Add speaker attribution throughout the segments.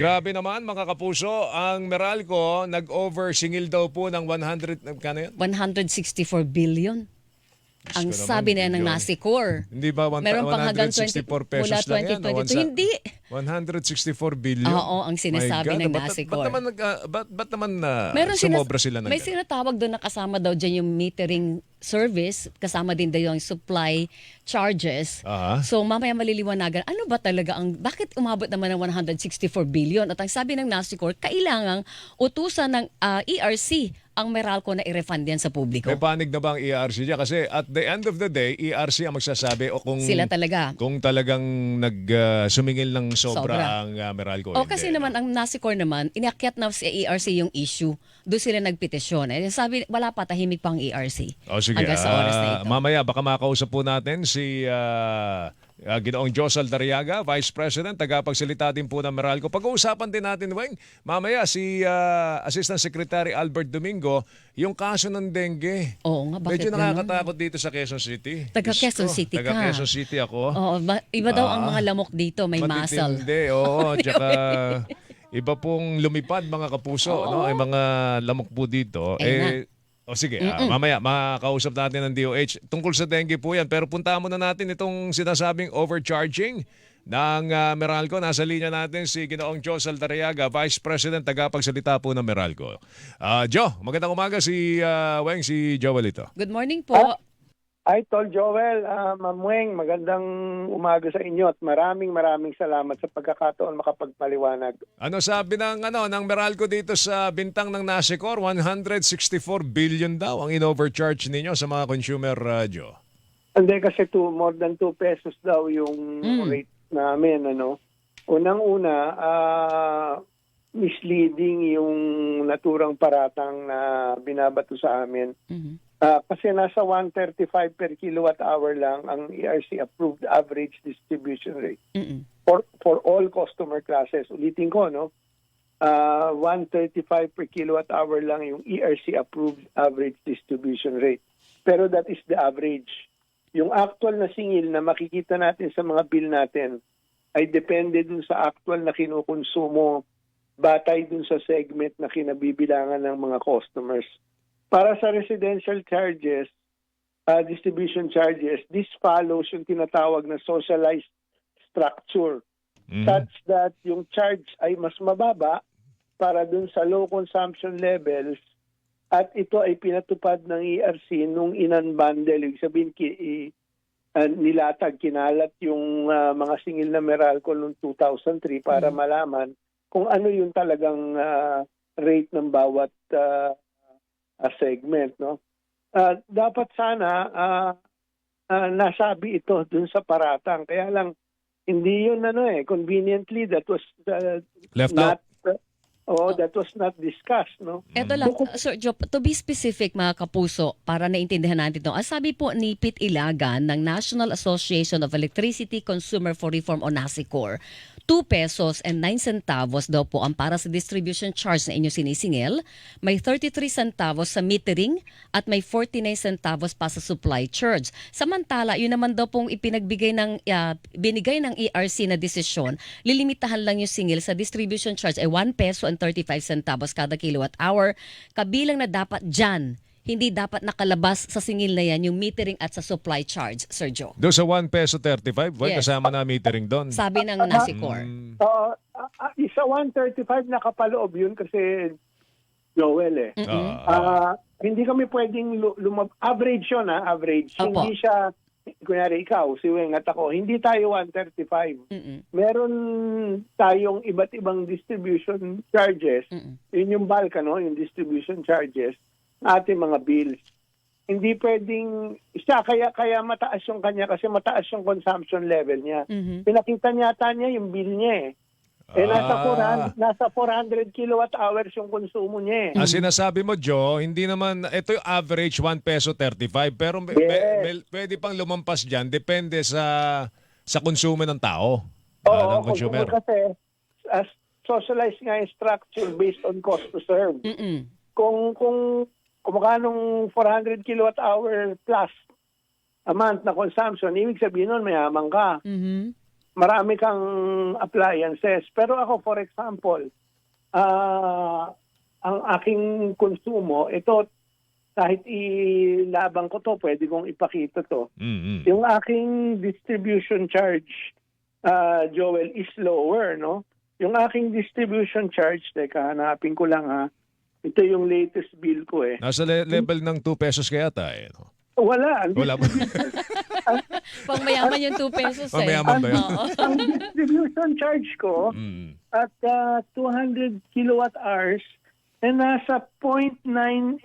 Speaker 1: Grabe naman mga kapuso, ang Meralco nag-over singil daw po ng 100, kano yun?
Speaker 2: 164 billion. Ang
Speaker 1: ko naman,
Speaker 2: sabi na ng. Nasicor.
Speaker 1: Hindi ba one-
Speaker 2: Meron pang hanggang 20
Speaker 1: 164 pesos
Speaker 2: mula
Speaker 1: lang yan?
Speaker 2: 2022. Hindi.
Speaker 1: 164 billion?
Speaker 2: Oo, ang sinasabi
Speaker 1: My
Speaker 2: ng
Speaker 1: ba't-
Speaker 2: Nasicor.
Speaker 1: Ba't naman, nag, ah, ba't, ba't naman na
Speaker 2: Meron
Speaker 1: sumobra sila ng
Speaker 2: May sinatawag doon na kasama daw dyan yung metering service, kasama din daw yung supply charges.
Speaker 1: Aha.
Speaker 2: So mamaya maliliwanagan, ano ba talaga ang, bakit umabot naman ng 164 billion? At ang sabi ng Nasicor, kailangang utusan ng ah, ERC ang Meralco na i-refund yan sa publiko.
Speaker 1: May panig na ba ang ERC dyan? Kasi at the end of the day, ERC ang magsasabi o kung
Speaker 2: Sila talaga.
Speaker 1: kung talagang nag ah, sumingil ng sobra,
Speaker 2: Sobra.
Speaker 1: ang uh, Meralco.
Speaker 2: O
Speaker 1: hindi.
Speaker 2: kasi naman ang Nasicor naman, inakyat na sa ERC yung issue. Doon sila nagpetisyon. Eh, sabi, wala pa, tahimik pa ang ERC.
Speaker 1: O sige,
Speaker 2: Hanggang sa oras na
Speaker 1: ah,
Speaker 2: ito.
Speaker 1: mamaya baka makausap po natin si ah, ah, Ginoong Josal Dariaga, Vice President, tagapagsalita din po ng Meralco. Pag-uusapan din natin, Weng, mamaya si ah, Assistant Secretary Albert Domingo, yung kaso ng dengue.
Speaker 2: Oo nga, bakit
Speaker 1: Medyo nakakatakot dito sa Quezon City.
Speaker 2: Taga
Speaker 1: Diyos
Speaker 2: Quezon City
Speaker 1: taga
Speaker 2: ka.
Speaker 1: Quezon City ako.
Speaker 2: Oo, ba- iba daw ang
Speaker 1: Ah.
Speaker 2: mga lamok dito, may muscle.
Speaker 1: Matitindi, oo. Tsaka iba pong lumipad mga kapuso, no? Ay mga lamok po dito.
Speaker 2: Eh,
Speaker 1: Eh, o sige, ah, mamaya makakausap natin ng DOH. Tungkol sa dengue po yan. Pero punta muna natin itong sinasabing overcharging ng ah, Meralco. Nasa linya natin si Ginoong Joe Saldarriaga, Vice President, tagapagsalita po ng Meralco. Ah, Joe, magandang umaga si ah, Weng, si Joel ito.
Speaker 2: Good morning po.
Speaker 3: Hi, Tol Joel, uh, Ma'am Weng, magandang umaga sa inyo at maraming maraming salamat sa pagkakataon makapagpaliwanag.
Speaker 1: Ano sabi ng ano ng Meralco dito sa bintang ng Nasicor? 164 billion daw ang in-overcharge ninyo sa mga consumer uh, Joe.
Speaker 3: Hindi kasi two, more than 2 pesos daw yung
Speaker 2: Mm.
Speaker 3: rate namin. Ano? Unang-una, ah, misleading yung naturang paratang na binabato sa amin.
Speaker 2: Mhm.
Speaker 3: Ah, kasi nasa 135 per kilowatt hour lang ang ERC approved average distribution rate.
Speaker 2: Mm-mm.
Speaker 3: for for all customer classes. Ulitin ko, no? Uh, 135 per kilowatt hour lang yung ERC approved average distribution rate. Pero that is the average. Yung actual na singil na makikita natin sa mga bill natin ay depende dun sa actual na kinukonsumo batay dun sa segment na kinabibilangan ng mga customers. Para sa residential charges, uh, distribution charges, this follows yung tinatawag na socialized structure
Speaker 1: Mhm.
Speaker 3: such that yung charge ay mas mababa para dun sa low consumption levels at ito ay pinatupad ng ERC nung in-unbundle. Ibig sabihin, ki, i- ah, nilatag, kinalat yung ah, mga singil na Meralco noong 2003 para
Speaker 2: Mhm.
Speaker 3: malaman kung ano yung talagang ah, rate ng bawat ah, ah, segment. No? Ah, dapat sana ah, ah, nasabi ito dun sa paratang. Kaya lang, hindi yun ano eh, conveniently that was uh,
Speaker 1: Left out.
Speaker 3: not, oh, that was not discussed, no?
Speaker 2: Ito lang, uh, Sir Joe, to be specific mga kapuso, para naintindihan natin ito, ang sabi po ni Pete Ilagan ng National Association of Electricity Consumer for Reform o NASICOR, 2 pesos and 9 centavos daw po ang para sa distribution charge na inyo sinisingil, may 33 centavos sa metering at may 49 centavos pa sa supply charge. Samantala, yun naman daw pong ipinagbigay ng, ah, binigay ng ERC na desisyon, lilimitahan lang yung singil sa distribution charge ay 1 peso and 35 centavos kada kilowatt hour. Kabilang na dapat dyan, hindi dapat nakalabas sa singil na yan yung metering at sa supply charge, Sir Joe.
Speaker 1: Doon sa 1 peso 35, well,
Speaker 2: Yes.
Speaker 1: kasama na metering doon.
Speaker 2: Sabi ng NASICOR.
Speaker 1: Mm.
Speaker 3: Uh, uh, isa 135 nakapaloob yun kasi Joel eh.
Speaker 2: Mm-mm.
Speaker 1: Ah,
Speaker 3: Ah, hindi kami pwedeng lu- lumab- average yun ha, average.
Speaker 2: Opo.
Speaker 3: Hindi siya, kunyari ikaw, si Weng at ako, hindi tayo 135.
Speaker 2: Mm-mm.
Speaker 3: Meron tayong iba't ibang distribution charges
Speaker 2: Mm-mm.
Speaker 3: yun yung bulk, ano, yung distribution charges ating mga bills. Hindi pwedeng, siya kaya, kaya mataas yung kanya kasi mataas yung consumption level niya.
Speaker 2: Mhm.
Speaker 3: Pinakita niya yata niya yung bill niya eh. Eh, nasa,
Speaker 1: Ah.
Speaker 3: 400, nasa 400 kilowatt hours yung konsumo niya eh.
Speaker 1: Ang sinasabi mo, Joe, hindi naman, ito yung average 1 peso 35, pero may,
Speaker 3: Yes.
Speaker 1: may- may- pwede pang lumampas dyan, depende sa sa konsumo ng tao, ah,
Speaker 3: Oo,
Speaker 1: ng consumer.
Speaker 3: kasi as socialized nga yung structure based on cost to serve.
Speaker 2: Mm-mm.
Speaker 3: kung kung kumakanong 400 kilowatt hour plus a month na consumption, ibig sabihin nun mayaman ka.
Speaker 2: Mhm.
Speaker 3: marami kang appliances. Pero ako, for example, ah ang aking konsumo, ito, kahit ilabang ko to, pwede kong ipakita to.
Speaker 1: Mm-mm.
Speaker 3: Yung aking distribution charge, ah, Joel, is lower, no? Yung aking distribution charge, teka, hanapin ko lang ha. Ito yung latest bill ko eh.
Speaker 1: Nasa le- level ng 2 pesos kaya tayo. no?
Speaker 3: Wala. Ang
Speaker 1: Wala ba?
Speaker 2: Pang mayaman yung 2 pesos eh.
Speaker 1: Pangmayaman ba yun?
Speaker 2: Oo.
Speaker 3: ang distribution charge ko
Speaker 1: Mm.
Speaker 3: at ah, 200 kilowatt hours eh nasa 0.9803.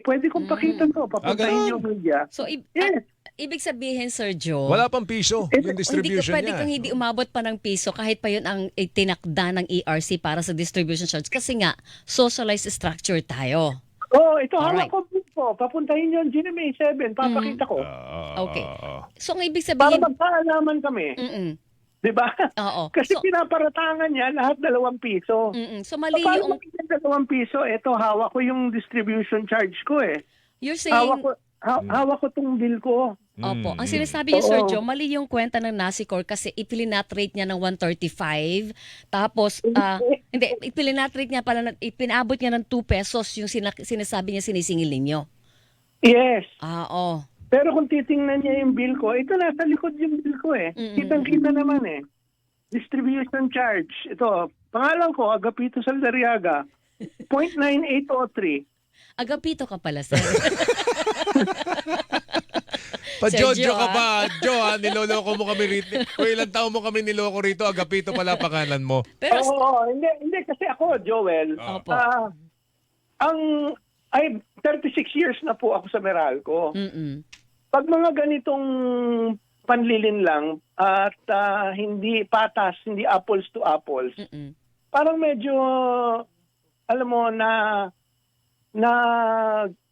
Speaker 3: Pwede kong pakita to. Papuntahin
Speaker 1: Ah,
Speaker 3: yung media.
Speaker 2: So, i-
Speaker 3: Yes.
Speaker 2: Ibig sabihin, Sir Joe,
Speaker 1: Wala pang piso yung
Speaker 2: hindi ka
Speaker 1: distribution
Speaker 2: pwede
Speaker 1: niya.
Speaker 2: kang hindi umabot pa ng piso kahit pa yun ang itinakda ng ERC para sa distribution charge kasi nga socialized structure tayo.
Speaker 3: Oh, ito
Speaker 2: Alright.
Speaker 3: hawak ko po. Papuntahin yung GMA 7. Papakita ko.
Speaker 1: Ah,
Speaker 2: Okay.
Speaker 1: ah, ah.
Speaker 2: So ang ibig
Speaker 3: Para
Speaker 2: sabihin,
Speaker 3: magkaalaman kami.
Speaker 2: mm
Speaker 3: Di ba?
Speaker 2: Oo.
Speaker 3: Kasi
Speaker 2: So-
Speaker 3: pinaparatangan niya lahat dalawang piso.
Speaker 2: mm So
Speaker 3: So,
Speaker 2: mali
Speaker 3: paano
Speaker 2: yung
Speaker 3: magiging dalawang piso? Ito, hawak ko yung distribution charge ko eh.
Speaker 2: you're
Speaker 3: Hawak
Speaker 2: saying
Speaker 3: ko, ha- hawak ko tong bill ko.
Speaker 2: Opo.
Speaker 1: Mm,
Speaker 2: Ang
Speaker 1: mm.
Speaker 2: sinasabi niyo, Sir
Speaker 3: Oo.
Speaker 2: Joe, mali yung kwenta ng Nasicor kasi ipilinat rate niya ng 135. Tapos, ah, hindi, ipilinat rate niya pala, ng- ipinabot niya ng 2 pesos yung sina- sinasabi niya sinisingil ninyo.
Speaker 3: Yes.
Speaker 2: Ah, oo.
Speaker 3: Pero kung titingnan niya yung bill ko, ito nasa likod yung bill ko eh.
Speaker 2: Mm-mm.
Speaker 3: Kitang-kita naman eh. Distribution charge. Ito, pangalan ko, Agapito Saldariaga. 0.9803.
Speaker 2: Agapito ka pala, sir.
Speaker 1: Pa-Jojo ka
Speaker 2: ah.
Speaker 1: ba? Jo, ha? Niloloko mo kami rito. Kung ilang taon mo kami niloko rito, agapito pala pangalan mo.
Speaker 2: Pero,
Speaker 3: Oo, hindi, hindi kasi ako, Joel,
Speaker 2: Opo.
Speaker 3: ah, ang, ay, 36 years na po ako sa Meralco.
Speaker 2: mm
Speaker 3: Pag mga ganitong panlilin lang at ah, hindi patas, hindi apples to apples,
Speaker 2: mm
Speaker 3: parang medyo, alam mo, na, na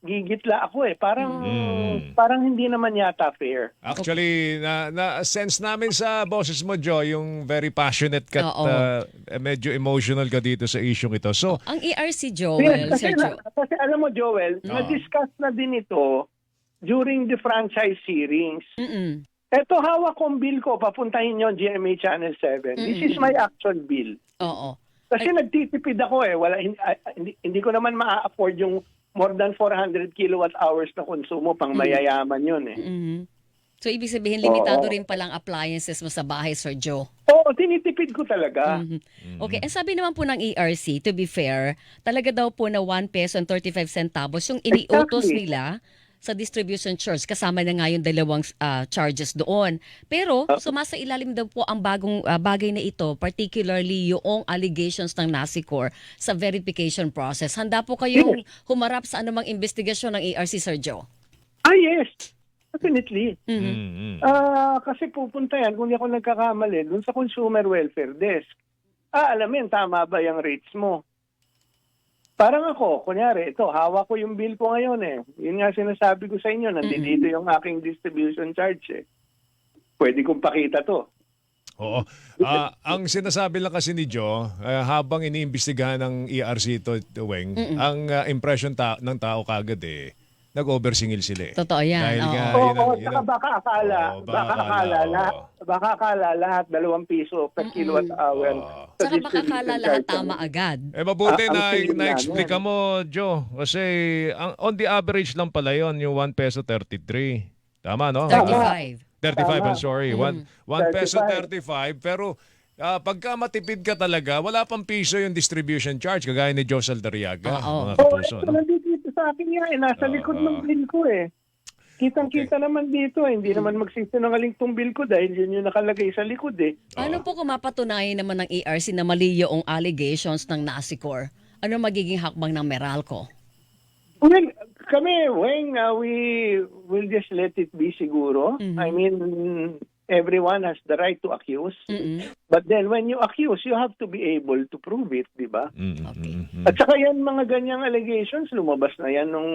Speaker 3: gigitla ako eh. Parang,
Speaker 1: Mm.
Speaker 3: parang hindi naman yata fair.
Speaker 1: Actually, na, na sense namin sa boses mo, Jo, yung very passionate ka at
Speaker 2: Oo.
Speaker 1: uh, medyo emotional ka dito sa issue ito. So,
Speaker 2: ang ERC,
Speaker 3: Yes,
Speaker 2: Joel,
Speaker 3: kasi,
Speaker 2: Sir Joe.
Speaker 3: na- kasi alam mo, Joel, na-discuss na din ito during the franchise hearings.
Speaker 2: Mm-mm.
Speaker 3: Eto, hawak kong bill ko, papuntahin nyo GMA Channel 7. This is my actual bill.
Speaker 2: Oo.
Speaker 3: Kasi nagtitipid ako eh. Wala, hindi, hindi, hindi ko naman ma-afford yung more than 400 kilowatt hours na konsumo pang mayayaman yun eh.
Speaker 2: Mhm. So, ibig sabihin, limitado
Speaker 3: Oo.
Speaker 2: rin palang appliances mo sa bahay, Sir Joe.
Speaker 3: Oo, tinitipid ko talaga.
Speaker 2: Mhm. Okay, ang sabi naman po ng ERC, to be fair, talaga daw po na 1 peso and 35 centavos yung iniutos
Speaker 3: Exactly.
Speaker 2: nila sa distribution charge kasama na nga yung dalawang ah, charges doon. Pero
Speaker 3: Ah.
Speaker 2: sumasa ilalim daw po ang bagong ah, bagay na ito, particularly yung allegations ng NASICOR sa verification process. Handa po kayong humarap sa anumang investigasyon ng ERC, Sir Joe?
Speaker 3: Ah, yes. Definitely.
Speaker 2: Mhm.
Speaker 1: mm, mm.
Speaker 3: Ah, kasi pupunta yan, kung di ako nagkakamali, dun sa Consumer Welfare Desk. Ah, alamin, tama ba yung rates mo? Parang ako, kunyari, ito, hawak ko yung bill ko ngayon eh. Yun nga sinasabi ko sa inyo, nandito yung aking distribution charge eh. Pwede kong pakita to.
Speaker 1: Oo. Ah, ang sinasabi lang kasi ni Jo, ah, habang iniimbestigahan ng ERC ito, Weng, ang ah, impression ta- ng tao kagad eh, nag-oversingil sila eh.
Speaker 2: Totoo yan.
Speaker 1: Dahil
Speaker 2: oo.
Speaker 1: nga,
Speaker 3: Oo,
Speaker 1: yun ang-
Speaker 3: oo,
Speaker 1: yun
Speaker 3: saka
Speaker 1: ang-
Speaker 3: baka akala,
Speaker 1: Oo, baka
Speaker 3: baka
Speaker 1: akala,
Speaker 3: akala,
Speaker 1: oo.
Speaker 3: lahat, baka akala lahat dalawang piso per kilowatt hour.
Speaker 1: Oo.
Speaker 3: sa
Speaker 2: Saka baka
Speaker 3: distribution
Speaker 2: akala lahat
Speaker 3: charge.
Speaker 2: tama agad.
Speaker 1: Eh mabuti
Speaker 3: Ah, ang
Speaker 1: na
Speaker 3: tingin
Speaker 1: na-explica
Speaker 3: namin.
Speaker 1: mo, Jo. Kasi ang, on the average lang pala yon yung 1 peso 33. Tama, no?
Speaker 2: 35.
Speaker 1: 35, I'm sorry. 1 peso 35.
Speaker 3: 35.
Speaker 1: Pero ah, pagka matipid ka talaga, wala pang piso yung distribution charge, kagaya ni Joe Saldariaga,
Speaker 2: Oo.
Speaker 1: mga
Speaker 3: Oo,
Speaker 1: kapuso.
Speaker 3: ito,
Speaker 1: no?
Speaker 3: nandito sa akin nga eh. Nasa
Speaker 1: Oo,
Speaker 3: likod ng bill ko eh. Kitang-kita naman dito eh. Hindi naman magsisinungaling tong bill ko dahil yun yung nakalagay sa likod eh.
Speaker 2: Ano po kung mapatunayan naman ng ERC na mali yung allegations ng NASICOR? Ano magiging hakbang ng Meralco?
Speaker 3: Well, kami, Weng, uh, we will just let it be siguro.
Speaker 2: Mhm.
Speaker 3: I mean, everyone has the right to accuse.
Speaker 2: Mm-mm.
Speaker 3: But then when you accuse, you have to be able to prove it, di ba?
Speaker 1: Mm, mm,
Speaker 2: Okay.
Speaker 1: mm, mm.
Speaker 3: At saka yan, mga ganyang allegations, lumabas na yan nung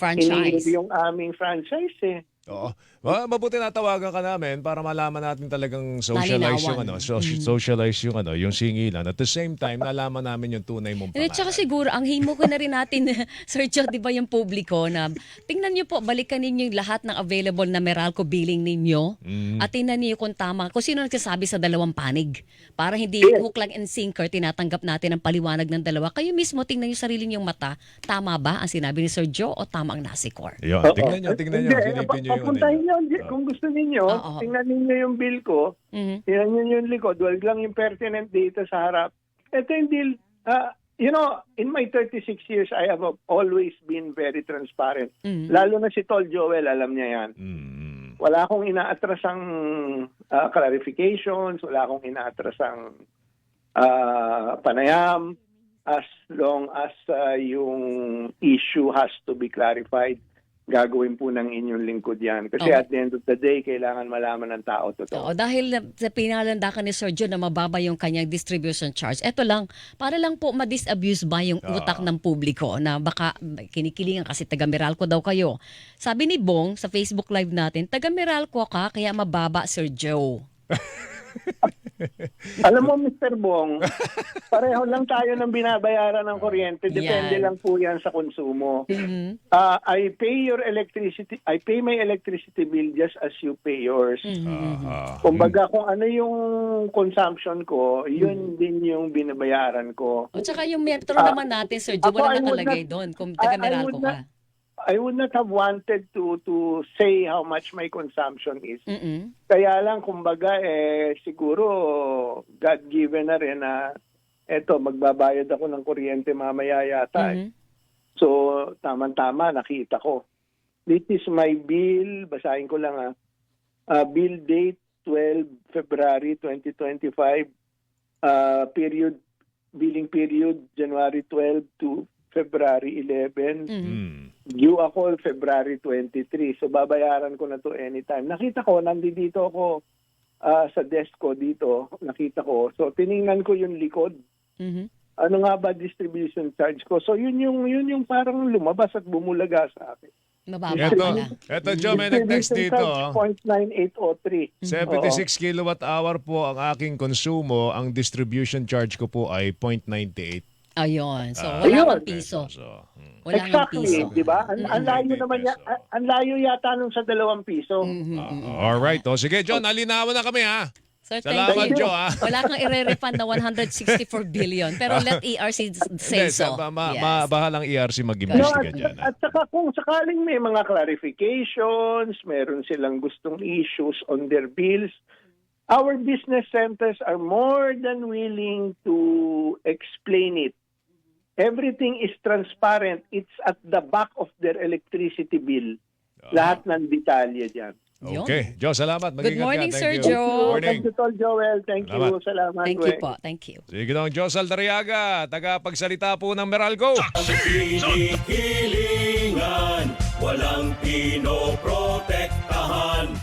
Speaker 2: Franchise.
Speaker 3: yung aming franchise eh.
Speaker 1: Oo. Ah, mabuti natawagan ka namin para malaman natin talagang socialize yung ano, so- socialize yung ano, yung singilan. At the same time, nalaman namin yung tunay mong
Speaker 2: Hindi,
Speaker 1: pangalan.
Speaker 2: tsaka siguro, ang himo ko na rin natin, Sir Joe, di ba yung publiko na, tingnan niyo po, balikan ninyo yung lahat ng available na Meralco billing ninyo
Speaker 1: Mm.
Speaker 2: at tingnan niyo kung tama, kung sino nagsasabi sa dalawang panig. Para hindi
Speaker 3: Yes.
Speaker 2: hook, line, and sinker, tinatanggap natin ang paliwanag ng dalawa. Kayo mismo, tingnan niyo sarili niyong mata, tama ba ang sinabi ni Sir Joe o tama ang nasikor?
Speaker 1: Yun, tingnan nyo, tingnan nyo. Silipin nyo yung ano
Speaker 3: papuntahin
Speaker 1: nyo.
Speaker 3: nyo, kung gusto ninyo,
Speaker 2: Oo.
Speaker 3: tingnan ninyo yung bill ko,
Speaker 2: Mhm.
Speaker 3: tingnan nyo yung likod, wag lang yung pertinent data sa harap. Ito yung deal, ah, you know, in my 36 years, I have always been very transparent.
Speaker 2: Mhm.
Speaker 3: Lalo na si Tol Joel, alam niya yan.
Speaker 1: Mm.
Speaker 3: Wala akong inaatrasang ah, clarifications, wala akong inaatrasang ah, panayam as long as ah, yung issue has to be clarified. Gagawin po ng inyong lingkod yan. Kasi
Speaker 2: Okay.
Speaker 3: at the end of the day, kailangan malaman ng tao totoo.
Speaker 2: Oo, dahil sa pinalandakan ni Sir Joe na mababa yung kanyang distribution charge, eto lang, para lang po ma-disabuse ba yung
Speaker 1: Ah.
Speaker 2: utak ng publiko na baka kinikilingan kasi taga Meralco daw kayo. Sabi ni Bong sa Facebook Live natin, taga Meralco ka kaya mababa Sir Joe.
Speaker 3: Alam mo, Mr. Bong, pareho lang tayo ng binabayaran ng kuryente. Depende
Speaker 2: Yan.
Speaker 3: lang po yan sa konsumo.
Speaker 2: Mhm.
Speaker 3: Ah, I pay your electricity, I pay my electricity bill just as you pay yours.
Speaker 2: Mhm.
Speaker 1: Ah,
Speaker 3: Kumbaga kung ano yung consumption ko, yun din yung binabayaran ko.
Speaker 2: O tsaka yung metro
Speaker 3: Ah,
Speaker 2: naman natin, Sir Joe,
Speaker 3: ako,
Speaker 2: wala
Speaker 3: would
Speaker 2: nakalagay
Speaker 3: not-
Speaker 2: doon kung taga
Speaker 3: I- I
Speaker 2: Meralco
Speaker 3: would
Speaker 2: ka.
Speaker 3: not- I would not have wanted to to say how much my consumption is.
Speaker 2: Mhm.
Speaker 3: Kaya lang kumbaga eh siguro God given na rin na eto magbabayad ako ng kuryente mamaya yata. eh.
Speaker 2: Mhm.
Speaker 3: So tama-tama nakita ko. This is my bill, basahin ko lang ah. Ah, bill date 12 February 2025. Ah, period billing period January 12 to February 11.
Speaker 2: Mhm.
Speaker 1: Mm.
Speaker 3: Due ako February 23. So babayaran ko na to anytime. Nakita ko, nandito ako ah, sa desk ko dito. Nakita ko. So tiningnan ko yung likod.
Speaker 2: Mhm.
Speaker 3: Ano nga ba distribution charge ko? So yun yung yun yung parang lumabas at bumulaga sa akin.
Speaker 2: Mababa
Speaker 1: Ito,
Speaker 2: pala.
Speaker 1: ito Joe, may nag-text dito. oh.
Speaker 3: 0.9803.
Speaker 1: 76 kilowatt hour po ang aking konsumo. Ang distribution charge ko po ay 0.98.
Speaker 2: Ayun. So,
Speaker 1: Ah,
Speaker 2: wala
Speaker 3: Ayun.
Speaker 2: kang piso.
Speaker 1: So, mm.
Speaker 2: Wala kang
Speaker 3: exactly,
Speaker 2: piso.
Speaker 3: di ba? Ang, ang layo
Speaker 1: Mm.
Speaker 3: naman ya, ang- ang layo yata nung sa dalawang piso.
Speaker 2: Mhm.
Speaker 1: Ah, alright. O sige, John, nalinawan na kami ha.
Speaker 2: Sir, thank
Speaker 1: Salamat,
Speaker 2: you.
Speaker 1: Joe, ah.
Speaker 2: Wala kang i-refund na 164 billion. Pero let ERC say
Speaker 1: Hindi,
Speaker 2: so.
Speaker 1: ma, ma,
Speaker 2: Yes.
Speaker 1: ma, bahalang ERC
Speaker 3: No,
Speaker 1: mag-imbestiga
Speaker 3: at,
Speaker 1: dyan. ha?
Speaker 3: at saka kung sakaling may mga clarifications, meron silang gustong issues on their bills, our business centers are more than willing to explain it. Everything is transparent. It's at the back of their electricity bill. Lahat ng detalye dyan.
Speaker 2: Yun.
Speaker 1: Okay. Joe, salamat.
Speaker 2: Good
Speaker 1: Mag-ingat ka.
Speaker 2: morning,
Speaker 1: Thank
Speaker 2: Sir
Speaker 1: you.
Speaker 2: Joe.
Speaker 1: Good morning.
Speaker 3: Thank you, Tol Joel. Thank you. Salamat.
Speaker 2: Thank you po. Thank you.
Speaker 1: Sige daw, Joe Saldariaga, tagapagsalita po ng Meralco.
Speaker 4: Hinihilingan, walang pinoprotektahan.